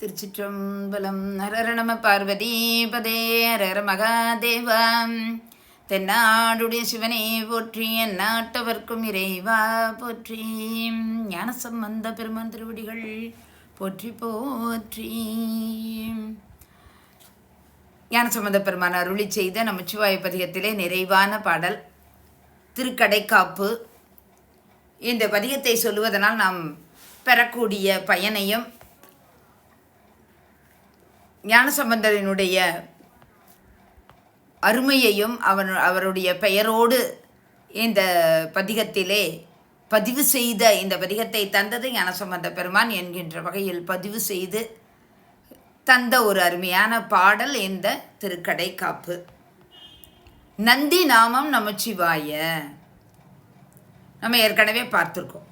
திருச்சிற்றம்பலம் ஹரர நம பார்வதி பதே ஹரர மகாதேவம் தென்னாடுடைய சிவனை போற்றி நாட்டவர்க்கும் இறைவா போற்றி. ஞானசம்பந்த பெருமான் திருவடிகள் போற்றி போற்றி. ஞானசம்பந்த பெருமான் அருளி செய்த நமச்சிவாய பதிகத்திலே நிறைவான பாடல் திருக்கடைக்காப்பு. இந்த பதிகத்தை சொல்லுவதனால் நாம் பெறக்கூடிய பயனையும் ஞானசம்பந்தரினுடைய அருமையையும் அவன் அவருடைய பெயரோடு இந்த பதிகத்திலே பதிவு செய்த இந்த பதிகத்தை தந்தது ஞானசம்பந்த பெருமான் என்கின்ற வகையில் பதிவு செய்து தந்த ஒரு அருமையான பாடல் இந்த திருக்கடை காப்பு நந்தி நாமம் நமச்சிவாய நம்ம ஏற்கனவே பார்த்துருக்கோம்.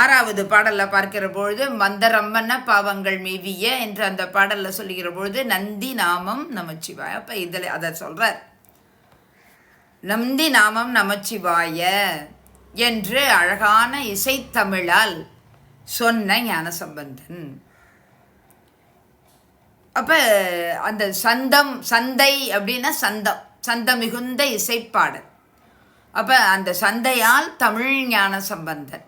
ஆறாவது பாடலில் பார்க்கிற பொழுது மந்தரம்மன பாவங்கள் மேவிய என்று அந்த பாடலில் சொல்லுகிற பொழுது நந்தி நாமம் நமச்சிவாய அப்போ இதில் அதை சொல்கிறார் நந்தி நாமம் நமச்சிவாய என்று அழகான இசைத்தமிழால் சொன்ன ஞானசம்பந்தன். அப்போ அந்த சந்தம் சந்தை அப்படின்னா சந்தம் சந்த மிகுந்த இசைப்பாடல். அப்போ அந்த சந்தையால் தமிழ் ஞான சம்பந்தன்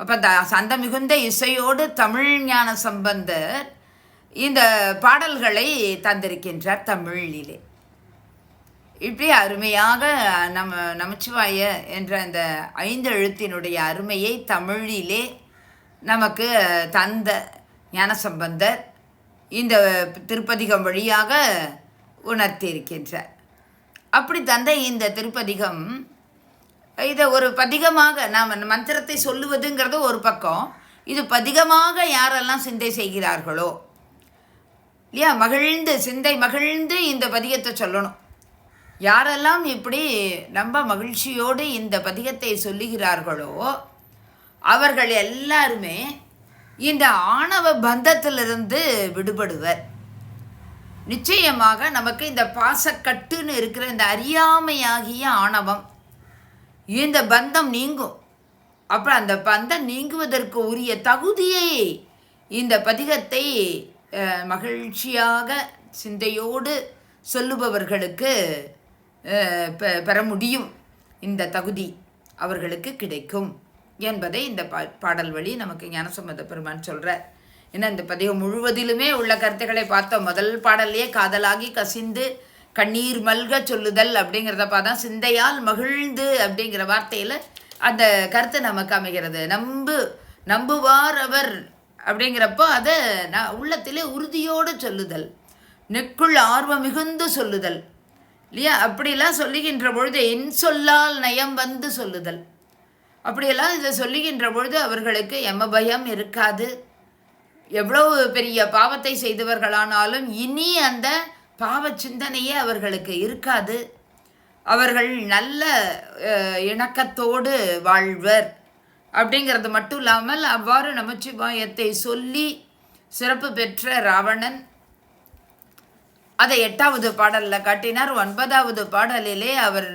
அப்போ த சந்த மிகுந்த இசையோடு தமிழ் ஞான சம்பந்தர் இந்த பாடல்களை தந்திருக்கின்றார் தமிழிலே. இப்படி அருமையாக நம்ம நமச்சிவாய என்ற அந்த ஐந்து எழுத்தினுடைய அருமையை தமிழிலே நமக்கு தந்த ஞானசம்பந்தர் இந்த திருப்பதிகம் வழியாக உணர்த்தியிருக்கின்றார். அப்படி தந்த இந்த திருப்பதிகம் இதை ஒரு பதிகமாக நாம் மந்திரத்தை சொல்லுவதுங்கிறது ஒரு பக்கம். இது பதிகமாக யாரெல்லாம் சிந்தை செய்கிறார்களோ? இல்லையா? மகிழ்ந்து சிந்தை மகிழ்ந்து இந்த பதிகத்தை சொல்லணும். யாரெல்லாம் இப்படி ரொம்ப மகிழ்ச்சியோடு இந்த பதிகத்தை சொல்லுகிறார்களோ அவர்கள் எல்லாருமே இந்த ஆணவ பந்தத்திலிருந்து விடுபடுவர். நிச்சயமாக நமக்கு இந்த பாசக்கட்டுன்னு இருக்கிற இந்த அறியாமையாகிய ஆணவம் இந்த பந்தம் நீங்கும். அப்புறம் அந்த பந்தம் நீங்குவதற்கு உரிய தகுதியை இந்த பதிகத்தை மகிழ்ச்சியாக சிந்தையோடு சொல்லுபவர்களுக்கு பெற முடியும். இந்த தகுதி அவர்களுக்கு கிடைக்கும் என்பதை இந்த பா பாடல் வழி நமக்கு ஞானசம்மத பெருமான் சொல்கிறார் ஏன்னா இந்த பதிகம் முழுவதிலுமே உள்ள கருத்துக்களை பார்த்தோம். முதல் பாடல்லையே காதலாகி கசிந்து கண்ணீர் மல்க சொல்லுதல் அப்படிங்கிறத பார்த்தா சிந்தையால் மகிழ்ந்து அப்படிங்கிற வார்த்தையில் அந்த கருத்தை நமக்கு அமைகிறது. நம்பு நம்புவார் அவர் அப்படிங்கிறப்போ அதை நான் உள்ளத்திலே உறுதியோடு சொல்லுதல். நெக்குள் ஆர்வம் மிகுந்து சொல்லுதல். இல்லையா? அப்படிலாம் சொல்லுகின்ற பொழுது என் சொல்லால் நயம் வந்து சொல்லுதல். அப்படியெல்லாம் இதை சொல்லுகின்ற பொழுது அவர்களுக்கு எம பயம் இருக்காது. எவ்வளவு பெரிய பாவத்தை செய்தவர்களானாலும் இனி அந்த பாவ சிந்தனையே அவர்களுக்கு இருக்காது. அவர்கள் நல்ல இணக்கத்தோடு வாழ்வர். அப்படிங்கிறது மட்டும் இல்லாமல் அவ்வாறு நமச்சிவாயத்தை சொல்லி சிறப்பு பெற்ற ராவணன் அதை எட்டாவது பாடலில் காட்டினார். ஒன்பதாவது பாடலிலே அவர்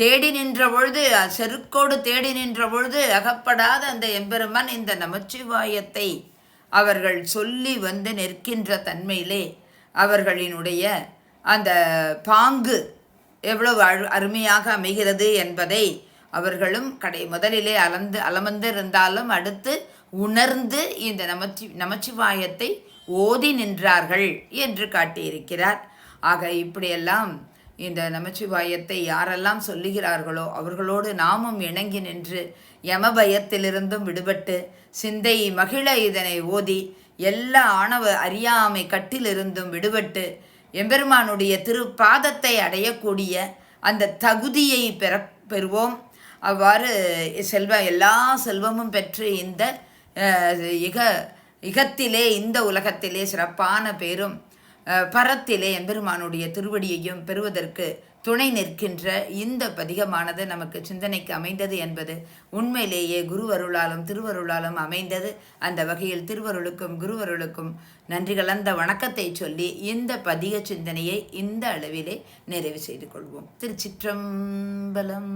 தேடி நின்ற பொழுது செருக்கோடு தேடி நின்ற பொழுது அகப்படாத அந்த எம்பெருமான் இந்த நமச்சிவாயத்தை அவர்கள் சொல்லி வந்து நிற்கின்ற தன்மையிலே அவர்களினுடைய அந்த பாங்கு எவ்வளவு அரு அருமையாக அமைகிறது என்பதை அவர்களும் கடை முதலிலே அலந்து அலமந்து இருந்தாலும் அடுத்து உணர்ந்து இந்த நமச்சி நமச்சிவாயத்தை ஓதி நின்றார்கள் என்று காட்டியிருக்கிறார். ஆக இப்படியெல்லாம் இந்த நமச்சிவாயத்தை யாரெல்லாம் சொல்லுகிறார்களோ அவர்களோடு நாமும் இணங்கி நின்று யமபயத்திலிருந்தும் விடுபட்டு சிந்தை மகிழ இதனை ஓதி எல்லா ஆணவ அறியாமை கட்டிலிருந்தும் விடுபட்டு எம்பெருமானுடைய திருப்பாதத்தை அடையக்கூடிய அந்த தகுதியை பெற பெறுவோம். அவ்வாறு செல்வ எல்லா செல்வமும் பெற்று இந்த இக இகத்திலே இந்த உலகத்திலே சிறப்பான பேரும் பரத்திலே எம்பெருமானுடைய திருவடியையும் பெறுவதற்கு துணை நிற்கின்ற இந்த பதிகமானது நமக்கு சிந்தனைக்கு அமைந்தது என்பது உண்மையிலேயே குருவருளாலும் திருவருளாலும் அமைந்தது. அந்த வகையில் திருவருளுக்கும் குருவருளுக்கும் நன்றி கலந்த வணக்கத்தை சொல்லி இந்த பதிக சிந்தனையை இந்த அளவிலே நிறைவு செய்து கொள்வோம். திருச்சிற்றம்பலம்.